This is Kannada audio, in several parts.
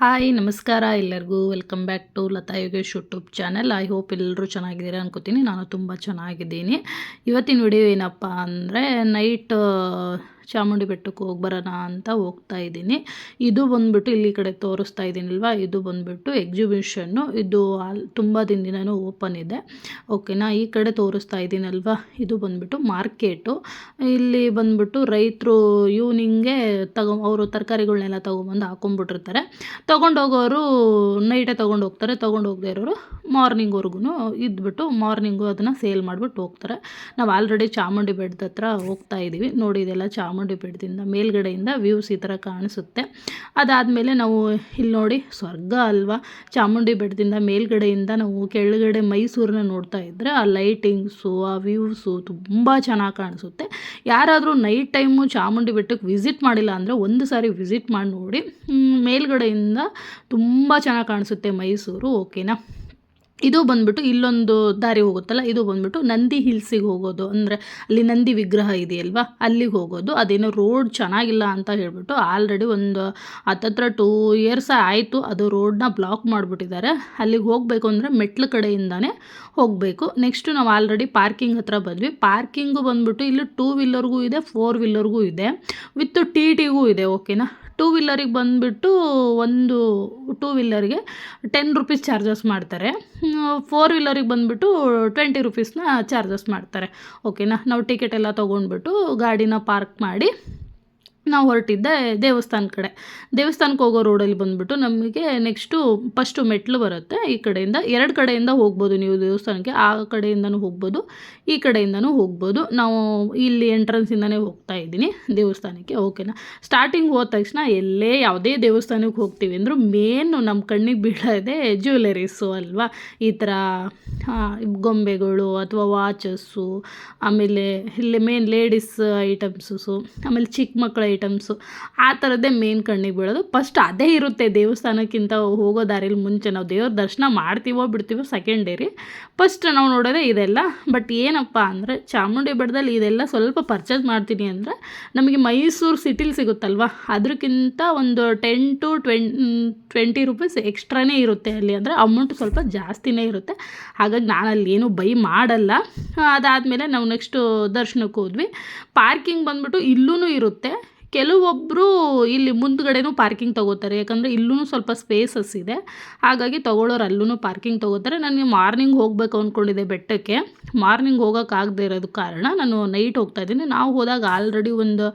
ಹಾಯ್, ನಮಸ್ಕಾರ ಎಲ್ಲರಿಗೂ. Welcome back to Latha Yogesh YouTube channel I hope ಎಲ್ಲರೂ ಚೆನ್ನಾಗಿದ್ದೀರಾ ಅನ್ಕೋತೀನಿ. ನಾನು ತುಂಬ ಚೆನ್ನಾಗಿದ್ದೀನಿ. ಇವತ್ತಿನ ವಿಡಿಯೋ ಏನಪ್ಪ ಅಂದರೆ ನೈಟ್ ಚಾಮುಂಡಿ ಬೆಟ್ಟಕ್ಕೆ ಹೋಗಿ ಬರೋಣ ಅಂತ ಹೋಗ್ತಾ ಇದ್ದೀನಿ. ಇದು ಬಂದುಬಿಟ್ಟು ಇಲ್ಲಿ ಕಡೆ ತೋರಿಸ್ತಾ ಇದ್ದೀನಲ್ವಾ? ಇದು ಬಂದುಬಿಟ್ಟು ಎಕ್ಸಿಬಿಷನ್ನು ಇದು ಅಲ್ಲಿ ತುಂಬ ದಿನದಿಂದನೂ ಓಪನ್ ಇದೆ. ಓಕೆನಾ ಈ ಕಡೆ ತೋರಿಸ್ತಾ ಇದ್ದೀನಲ್ವಾ? ಇದು ಬಂದುಬಿಟ್ಟು ಮಾರ್ಕೆಟು ಇಲ್ಲಿ ಬಂದುಬಿಟ್ಟು ರೈತರು ಈವ್ನಿಂಗೆ ತಗೊ, ಅವರು ತರಕಾರಿಗಳನ್ನೆಲ್ಲ ತೊಗೊಂಬಂದು ಹಾಕೊಂಡ್ಬಿಟ್ಟಿರ್ತಾರೆ. ತೊಗೊಂಡೋಗೋರು ನೈಟೇ ತೊಗೊಂಡು ಹೋಗ್ತಾರೆ ತೊಗೊಂಡು ಹೋಗದೇ ಇರೋರು ಮಾರ್ನಿಂಗ್ವರೆಗೂ ಇದ್ಬಿಟ್ಟು ಮಾರ್ನಿಂಗು ಅದನ್ನು ಸೇಲ್ ಮಾಡಿಬಿಟ್ಟು ಹೋಗ್ತಾರೆ. ನಾವು ಆಲ್ರೆಡಿ ಚಾಮುಂಡಿ ಬೆಟ್ಟದ ಹತ್ರ ಹೋಗ್ತಾ ಇದ್ದೀವಿ ನೋಡಿ ಇದೆಲ್ಲ ಚಾಮುಂಡಿ ಬೆಟ್ಟದಿಂದ ಮೇಲ್ಗಡೆಯಿಂದ ವ್ಯೂಸ್ ಈ ಥರ ಕಾಣಿಸುತ್ತೆ. ಅದಾದಮೇಲೆ ನಾವು ಇಲ್ಲಿ ನೋಡಿ, ಸ್ವರ್ಗ ಅಲ್ವಾ? ಚಾಮುಂಡಿ ಬೆಟ್ಟದಿಂದ ಮೇಲ್ಗಡೆಯಿಂದ ನಾವು ಕೆಳಗಡೆ ಮೈಸೂರನ್ನ ನೋಡ್ತಾ ಇದ್ದರೆ ಆ ಲೈಟಿಂಗ್ಸು ಆ ವ್ಯೂಸು ತುಂಬ ಚೆನ್ನಾಗಿ ಕಾಣಿಸುತ್ತೆ. ಯಾರಾದರೂ ನೈಟ್ ಟೈಮು ಚಾಮುಂಡಿ ಬೆಟ್ಟಕ್ಕೆ ವಿಸಿಟ್ ಮಾಡಿಲ್ಲ ಅಂದರೆ ಒಂದು ಸಾರಿ ವಿಸಿಟ್ ಮಾಡಿ ನೋಡಿ ಮೇಲ್ಗಡೆಯಿಂದ ತುಂಬ ಚೆನ್ನಾಗಿ ಕಾಣಿಸುತ್ತೆ ಮೈಸೂರು ಓಕೆನಾ ಇದು ಬಂದ್ಬಿಟ್ಟು ಇಲ್ಲೊಂದು ದಾರಿ ಹೋಗುತ್ತಲ್ಲ, ಇದು ಬಂದ್ಬಿಟ್ಟು ನಂದಿ ಹಿಲ್ಸಿಗೆ ಹೋಗೋದು. ಅಂದರೆ ಅಲ್ಲಿ ನಂದಿ ವಿಗ್ರಹ ಇದೆಯಲ್ವಾ, ಅಲ್ಲಿಗೆ ಹೋಗೋದು. ಅದೇನೋ ರೋಡ್ ಚೆನ್ನಾಗಿಲ್ಲ ಅಂತ ಹೇಳಿಬಿಟ್ಟು ಆಲ್ರೆಡಿ ಒಂದು ಹತ್ತತ್ರ ಟೂ ಇಯರ್ಸ್ ಆಯಿತು ಅದು ರೋಡ್ನ ಬ್ಲಾಕ್ ಮಾಡಿಬಿಟ್ಟಿದ್ದಾರೆ. ಅಲ್ಲಿಗೆ ಹೋಗಬೇಕು ಅಂದರೆ ಮೆಟ್ಲು ಕಡೆಯಿಂದನೇ ಹೋಗಬೇಕು. ನೆಕ್ಸ್ಟು ನಾವು ಆಲ್ರೆಡಿ ಪಾರ್ಕಿಂಗ್ ಹತ್ರ ಬಂದ್ವಿ. ಪಾರ್ಕಿಂಗು ಬಂದ್ಬಿಟ್ಟು ಇಲ್ಲಿ ಟೂ ವೀಲರ್ಗೂ ಇದೆ ಫೋರ್ ವೀಲರ್ಗೂ ಇದೆ. ವಿತ್ ಟಿ ಟಿಗೂ ಇದೆ ಓಕೆನಾ ಟೂ ವೀಲರಿಗೆ ಬಂದುಬಿಟ್ಟು ಒಂದು ಟೂ ವೀಲರ್ಗೆ ಟೆನ್ ರುಪೀಸ್ ಚಾರ್ಜಸ್ ಮಾಡ್ತಾರೆ. ಫೋರ್ ವೀಲರಿಗೆ ಬಂದುಬಿಟ್ಟು ಟ್ವೆಂಟಿ ರುಪೀಸ್ನ ಚಾರ್ಜಸ್ ಮಾಡ್ತಾರೆ. ಓಕೆನಾ ನಾವು ಟಿಕೆಟ್ ಎಲ್ಲ ತೊಗೊಂಡ್ಬಿಟ್ಟು ಗಾಡಿನ ಪಾರ್ಕ್ ಮಾಡಿ ನಾವು ಹೊರಟಿದ್ದೆ ದೇವಸ್ಥಾನ ಕಡೆ. ದೇವಸ್ಥಾನಕ್ಕೆ ಹೋಗೋ ರೋಡಲ್ಲಿ ಬಂದುಬಿಟ್ಟು ನಮಗೆ ನೆಕ್ಸ್ಟು ಫಸ್ಟು ಮೆಟ್ಲು ಬರುತ್ತೆ. ಈ ಕಡೆಯಿಂದ ಎರಡು ಕಡೆಯಿಂದ ಹೋಗ್ಬೋದು ನೀವು ದೇವಸ್ಥಾನಕ್ಕೆ. ಆ ಕಡೆಯಿಂದನೂ ಹೋಗ್ಬೋದು, ಈ ಕಡೆಯಿಂದನೂ ಹೋಗ್ಬೋದು. ನಾವು ಇಲ್ಲಿ ಎಂಟ್ರೆನ್ಸಿಂದನೇ ಹೋಗ್ತಾ ಇದ್ದೀನಿ ದೇವಸ್ಥಾನಕ್ಕೆ. ಓಕೆನಾ ಸ್ಟಾರ್ಟಿಂಗ್ ಹೋದ ತಕ್ಷಣ ಎಲ್ಲೇ ಯಾವುದೇ ದೇವಸ್ಥಾನಕ್ಕೆ ಹೋಗ್ತೀವಿ ಅಂದರೂ ಮೇನು ನಮ್ಮ ಕಣ್ಣಿಗೆ ಬೀಳೋದೆ ಜ್ಯುವೆಲರೀಸು ಅಲ್ವಾ? ಈ ಥರ ಗೊಂಬೆಗಳು ಅಥವಾ ವಾಚಸ್ಸು ಆಮೇಲೆ ಇಲ್ಲಿ ಮೇನ್ ಲೇಡೀಸ್ ಐಟಮ್ಸಸ್ಸು ಆಮೇಲೆ ಚಿಕ್ಕ ಮಕ್ಕಳ ಐಟಮ್ಸು. ಆ ಥರದ್ದೇ ಮೇನ್ ಕಣ್ಣಿಗೆ ಬೀಳೋದು. ಫಸ್ಟ್ ಅದೇ ಇರುತ್ತೆ ದೇವಸ್ಥಾನಕ್ಕಿಂತ ಹೋಗೋ ದಾರಿಲಿ ಮುಂಚೆ ನಾವು ದೇವ್ರ ದರ್ಶನ ಮಾಡ್ತೀವೋ ಬಿಡ್ತೀವೋ ಸೆಕೆಂಡರಿ ಫಸ್ಟ್ ನಾವು ನೋಡೋದೇ ಇದೆಲ್ಲ. ಬಟ್ ಏನಪ್ಪ ಅಂದರೆ ಚಾಮುಂಡಿ ಬೆಟ್ಟದಲ್ಲಿ ಇದೆಲ್ಲ ಸ್ವಲ್ಪ ಪರ್ಚೇಸ್ ಮಾಡ್ತೀನಿ ಅಂದರೆ ನಮಗೆ ಮೈಸೂರು ಸಿಟಿಲಿ ಸಿಗುತ್ತಲ್ವ? ಅದಕ್ಕಿಂತ ಒಂದು ಟೆನ್ ಟು ಟ್ವೆನ್ ಟ್ವೆಂಟಿ ರುಪೀಸ್ ಎಕ್ಸ್ಟ್ರಾನೇ ಇರುತ್ತೆ ಅಲ್ಲಿ. ಅಂದರೆ ಅಮೌಂಟ್ ಸ್ವಲ್ಪ ಜಾಸ್ತಿನೇ ಇರುತ್ತೆ. ಹಾಗಾಗಿ ನಾನು ಅಲ್ಲಿ ಏನು ಬೈ ಮಾಡಲ್ಲ. ಅದಾದಮೇಲೆ ನಾವು ನೆಕ್ಸ್ಟು ದರ್ಶನಕ್ಕೆ ಹೋದ್ವಿ. ಪಾರ್ಕಿಂಗ್ ಬಂದ್ಬಿಟ್ಟು ಇಲ್ಲೂ ಇರುತ್ತೆ. ಕೆಲವೊಬ್ಬರು ಇಲ್ಲಿ ಮುಂದ್ಗಡೆನೂ ಪಾರ್ಕಿಂಗ್ ತೊಗೋತಾರೆ, ಯಾಕಂದರೆ ಇಲ್ಲೂ ಸ್ವಲ್ಪ ಸ್ಪೇಸಸ್ ಇದೆ. ಹಾಗಾಗಿ ತೊಗೊಳೋರು ಅಲ್ಲೂ ಪಾರ್ಕಿಂಗ್ ತೊಗೋತಾರೆ. ನನಗೆ ಮಾರ್ನಿಂಗ್ ಹೋಗಬೇಕು ಅಂದ್ಕೊಂಡಿದ್ದೆ ಬೆಟ್ಟಕ್ಕೆ. ಮಾರ್ನಿಂಗ್ ಹೋಗೋಕ್ಕಾಗದೇ ಇರೋದು ಕಾರಣ ನಾನು ನೈಟ್ ಹೋಗ್ತಾ ಇದ್ದೀನಿ. ನಾವು ಹೋದಾಗ ಆಲ್ರೆಡಿ ಒಂದು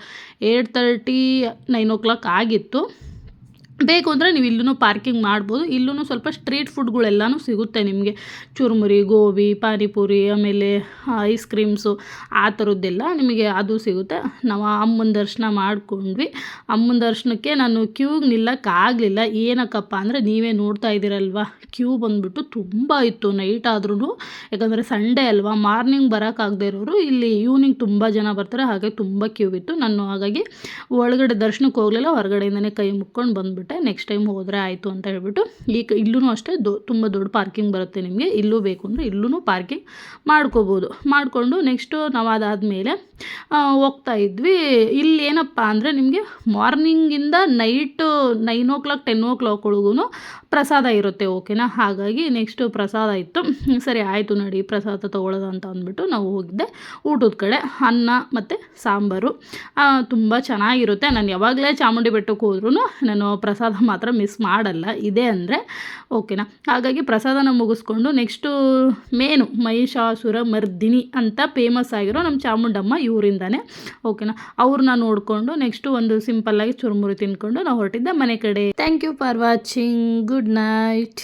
eight thirty nine o'clock ಆಗಿತ್ತು. ಬೇಕು ಅಂದರೆ ನೀವು ಇಲ್ಲೂ ಪಾರ್ಕಿಂಗ್ ಮಾಡ್ಬೋದು. ಇಲ್ಲೂ ಸ್ವಲ್ಪ ಸ್ಟ್ರೀಟ್ ಫುಡ್ಗಳೆಲ್ಲನೂ ಸಿಗುತ್ತೆ ನಿಮಗೆ. ಚುರುಮುರಿ, ಗೋಬಿ, ಪಾನಿಪುರಿ, ಆಮೇಲೆ ಐಸ್ ಕ್ರೀಮ್ಸು, ಆ ಥರದ್ದೆಲ್ಲ ನಿಮಗೆ ಅದು ಸಿಗುತ್ತೆ. ನಾವು ಅಮ್ಮನ ದರ್ಶನ ಮಾಡ್ಕೊಂಡ್ವಿ. ಅಮ್ಮನ ದರ್ಶನಕ್ಕೆ ನಾನು ಕ್ಯೂಗೆ ನಿಲ್ಲಕ್ಕಾಗಲಿಲ್ಲ ಏನಕ್ಕಪ್ಪ ಅಂದರೆ ನೀವೇ ನೋಡ್ತಾ ಇದ್ದೀರಲ್ವ, ಕ್ಯೂ ಬಂದುಬಿಟ್ಟು ತುಂಬ ಇತ್ತು ನೈಟ್ ಆದ್ರೂ ಯಾಕಂದರೆ ಸಂಡೇ ಅಲ್ವಾ, ಮಾರ್ನಿಂಗ್ ಬರೋಕ್ಕಾಗದೇ ಇರೋರು ಇಲ್ಲಿ ಈವ್ನಿಂಗ್ ತುಂಬ ಜನ ಬರ್ತಾರೆ, ಹಾಗೆ ತುಂಬ ಕ್ಯೂ ಇತ್ತು. ನಾನು ಹಾಗಾಗಿ ಒಳಗಡೆ ದರ್ಶನಕ್ಕೆ ಹೋಗಲಿಲ್ಲ, ಹೊರಗಡೆಯಿಂದನೇ ಕೈ ಮುಕ್ಕೊಂಡು ಬಂದುಬಿಟ್ಟೆ. ನೆಕ್ಸ್ಟ್ ಟೈಮ್ ಹೋದರೆ ಆಯಿತು ಅಂತ ಹೇಳ್ಬಿಟ್ಟು, ಈಗ ಇಲ್ಲೂ ಅಷ್ಟೇ ದೊ, ತುಂಬ ದೊಡ್ಡ ಪಾರ್ಕಿಂಗ್ ಬರುತ್ತೆ ನಿಮಗೆ, ಇಲ್ಲೂ ಬೇಕು ಅಂದರೆ ಇಲ್ಲೂ ಪಾರ್ಕಿಂಗ್ ಮಾಡ್ಕೋಬೋದು. ಮಾಡಿಕೊಂಡು ನೆಕ್ಸ್ಟು ನಾವು ಅದಾದಮೇಲೆ ಹೋಗ್ತಾ ಇದ್ವಿ. ಇಲ್ಲಿ ಏನಪ್ಪ ಅಂದರೆ ನಿಮಗೆ ಮಾರ್ನಿಂಗಿಂದ night nine o'clock ten o'clock ಒಳಗೂ ಪ್ರಸಾದ ಇರುತ್ತೆ ಓಕೆನಾ ಹಾಗಾಗಿ ನೆಕ್ಸ್ಟು ಪ್ರಸಾದ ಇತ್ತು. ಸರಿ, ಆಯಿತು ನೋಡಿ, ಪ್ರಸಾದ ತೊಗೊಳ್ಳೋದು ಅಂತ ಅಂದ್ಬಿಟ್ಟು ನಾವು ಹೋಗಿದ್ದೆ. ಊಟದ ಕಡೆ ಅನ್ನ ಮತ್ತು ಸಾಂಬಾರು. ತುಂಬ ಚೆನ್ನಾಗಿರುತ್ತೆ. ನಾನು ಯಾವಾಗಲೇ ಚಾಮುಂಡಿ ಬೆಟ್ಟಕ್ಕೆ ಹೋದ್ರೂ ನಾನು ಪ್ರಸಾದ ಮಾತ್ರ ಮಿಸ್ ಮಾಡಲ್ಲ. ಇದೆ ಅಂದರೆ ಓಕೆನಾ ಹಾಗಾಗಿ ಪ್ರಸಾದನ ಮುಗಿಸ್ಕೊಂಡು ನೆಕ್ಸ್ಟು ಮೇನು ಮಹಿಷಾಸುರ ಮರ್ದಿನಿ ಅಂತ ಫೇಮಸ್ ಆಗಿರೋ ನಮ್ಮ ಚಾಮುಂಡಮ್ಮ ಇವರಿಂದನೇ. ಓಕೆನಾ ಅವ್ರನ್ನ ನೋಡಿಕೊಂಡು ನೆಕ್ಸ್ಟು ಒಂದು ಸಿಂಪಲ್ಲಾಗಿ ಚುರುಮುರಿ ತಿನ್ಕೊಂಡು ನಾವು ಹೊರಟಿದ್ದೆ ಮನೆ ಕಡೆ. Thank you for watching good night